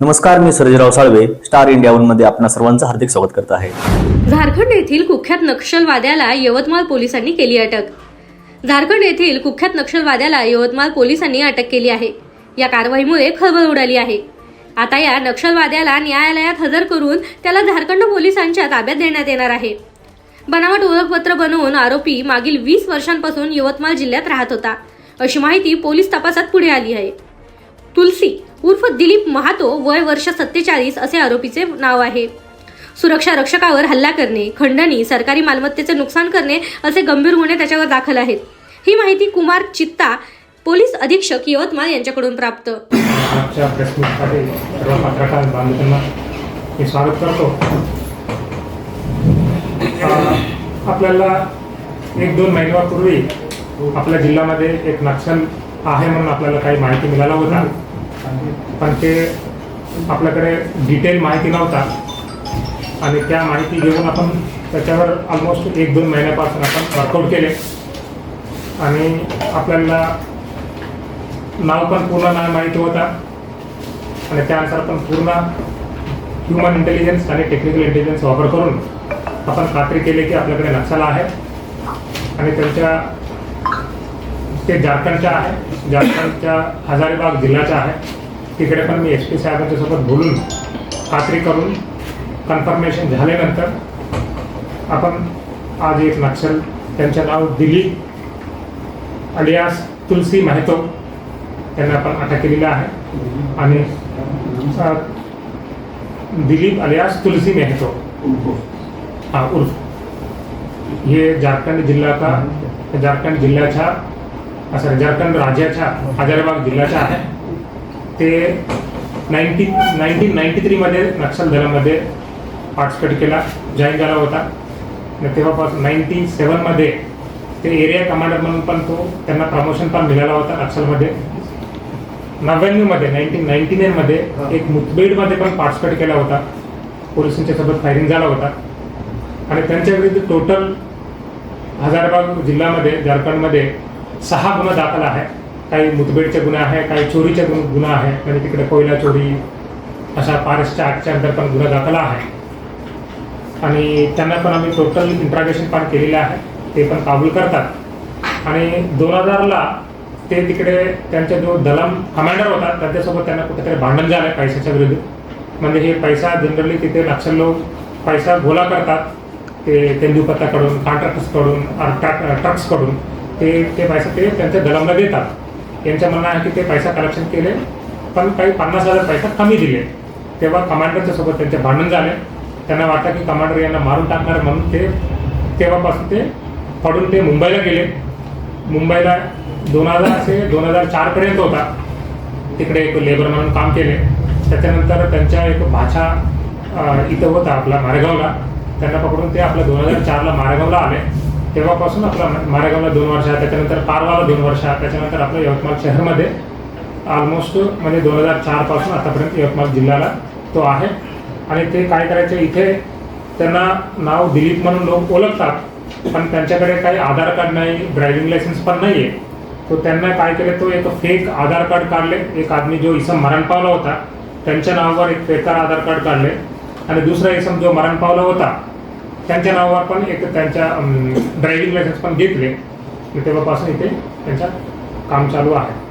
नमस्कार मी Sarjerao Salve star India वनमध्ये आपणा सर्वांचं हार्दिक स्वागत करत आहे. झारखंड येथील कुख्यात नक्षलवाद्याला यवतमाळ पोलिसांनी केली अटक. झारखंड येथील कुख्यात नक्षलवाद्याला यवतमाळ पोलिसांनी अटक केली आहे. या कारवाईमुळे खळबळ उडाली आहे. आता या नक्षलवाद्याला न्यायालयात हजर करून त्याला झारखंड पोलिसांच्या ताब्यात देण्यात येणार आहे. बनावट ओळखपत्र बनवून आरोपी मागील वीस वर्षांपासून यवतमाळ जिल्ह्यात राहत होता. अशी माहिती पोलीस तपासात पुढे आली आहे. तुलसी उर्फ दिलीप महातो वय वर्ष सत्तेचाळीस असे आरोपीचे नाव आहे. सुरक्षा रक्षकावर हल्ला करणे खंडणी सरकारी मालमत्तेचे नुकसान करणे असे गंभीर गुन्हे त्याच्यावर दाखल आहेत. ही माहिती कुमार चित्ता पोलीस अधीक्षक यवतमाळ यांच्याकडून प्राप्त. आजच्या प्रेसमीटसाठी सर्व पत्रकार बांधवांना मी स्वागत करतो. आपल्याला एक दोन महिन्यापूर्वी आपल्या जिल्ह्यामध्ये एक नक्षल आहे म्हणून आपल्याला काही माहिती मिळाला होता. पण ते आपल्याकडे डिटेल माहिती नव्हता. आणि त्या माहिती घेऊन आपण त्याच्यावर ऑलमोस्ट एक दोन महिन्यापासून आपण वर्कआउट केले. आणि आपल्याला नाव पण पूर्ण नाव माहिती होता. आणि त्यानुसार पण पूर्ण ह्युमन इंटेलिजन्स आणि टेक्निकल इंटेलिजन्स वापर करून आपण खात्री केली की आपल्याकडे नक्षल आहे. आणि त्यांच्या ते झारखंडच्या आहे. झारखंडच्या हजारीबाग जिल्ह्याच्या आहे. तिकडे पण मी एस पी साहेबांच्यासोबत बोलून खात्री करून कन्फर्मेशन झाल्यानंतर आपण आज एक नक्षल त्यांचं नाव दिलीप अलियास तुलसी मेहतो त्यांना आपण अटक केलेलं आहे. आणि दिलीप अलियास तुलसी मेहतो. हा उर्फ. हे झारखंड जिल्हा झारखंड जिल्ह्याच्या सॉरी झारखंड राज्याच्या हजारीबाग जिल्ह्याच्या आहे ते नाईन्टी नाईन्टीन नाईन्टी थ्रीमध्ये नक्षल दलामध्ये पार्टिसिपेट केला जॉईन झाला होता. तेव्हापासून नाईन्टी सेवनमध्ये ते एरिया कमांडर म्हणून पण तो त्यांना प्रमोशन पण मिळाला होता नक्षलमध्ये. नव्याण्णवमध्ये नाईन्टीन नाईन्टी नाईनमध्ये एक मुठभेडमध्ये पण पार्टिसिपेट केला होता. पोलिसांच्या सोबत फायरिंग झाला होता. आणि त्यांच्या विरुद्ध टोटल हजारबाग जिल्ह्यामध्ये झारखंडमध्ये सहा गुन्हा दाखल आहे. काही मुठभेडचे गुन्हे आहे काही चोरीचे गुन गुन्हा आहे. म्हणजे तिकडे कोयला चोरी अशा पारसच्या आठच्या अंदर पण गुन्हा दाखल आहे. आणि त्यांना पण आम्ही टोटल इंट्रागेशन पण केलेलं आहे. ते पण काबूल करतात. आणि दोन हजारला ते तिकडे त्यांचा जो दलम कमांडर होता त्यांच्यासोबत त्यांना कुठेतरी भांडण झालं पैशाच्या विरुद्ध. म्हणजे हे पैसा जनरली तिथे नक्षल लोक पैसा गोळा करतात. ते तेंदुपत्ताकडून कॉन्ट्रॅक्टर्सकडून ट्रक्सकडून ते ते पैसा ते त्यांच्या दलांना देतात. त्यांच्या म्हणणं आहे की ते पैसा करप्शन केले पण काही पन्नास हजार पैसा कमी दिले. तेव्हा कमांडरच्या सोबत त्यांचे भांडण झाले. त्यांना वाटतं की कमांडर यांना मारून टाकणार म्हणून ते तेव्हापासून ते पडून ते मुंबईला गेले. मुंबईला दोन हजार ते दोन हजार चारपर्यंत होता. तिकडे एक लेबर म्हणून काम केले. त्याच्यानंतर त्यांच्या एक भाषा इथं होता आपला मारेगावला. त्यांना पकडून ते आपल्या दोन हजार चारला मारेगावला आले. तेव्हापासून आपला मारेगावला दोन वर्ष त्याच्यानंतर पारवाला दोन वर्ष त्याच्यानंतर आपलं यवतमाळ शहरमध्ये ऑलमोस्ट म्हणजे दोन हजार चारपासून आतापर्यंत यवतमाळ जिल्ह्याला तो आहे. आणि ते काय करायचे इथे त्यांना नाव दिलीप म्हणून लोक ओळखतात पण त्यांच्याकडे काही आधार कार्ड नाही ड्रायव्हिंग लायसन्स पण नाही आहे तो त्यांना काय केले तो एक फेक आधार कार्ड काढले. एक आदमी जो इसम मरण पावला होता त्यांच्या नावावर एक बेकार आधार कार्ड काढले. आणि दुसरा इसम जो मरण पावला होता त्यांच्या नावावर पण एक त्यांच्या ड्रायव्हिंग लायसन्स पण घेतले. तेव्हापासून इथे त्यांचं काम चालू आहे.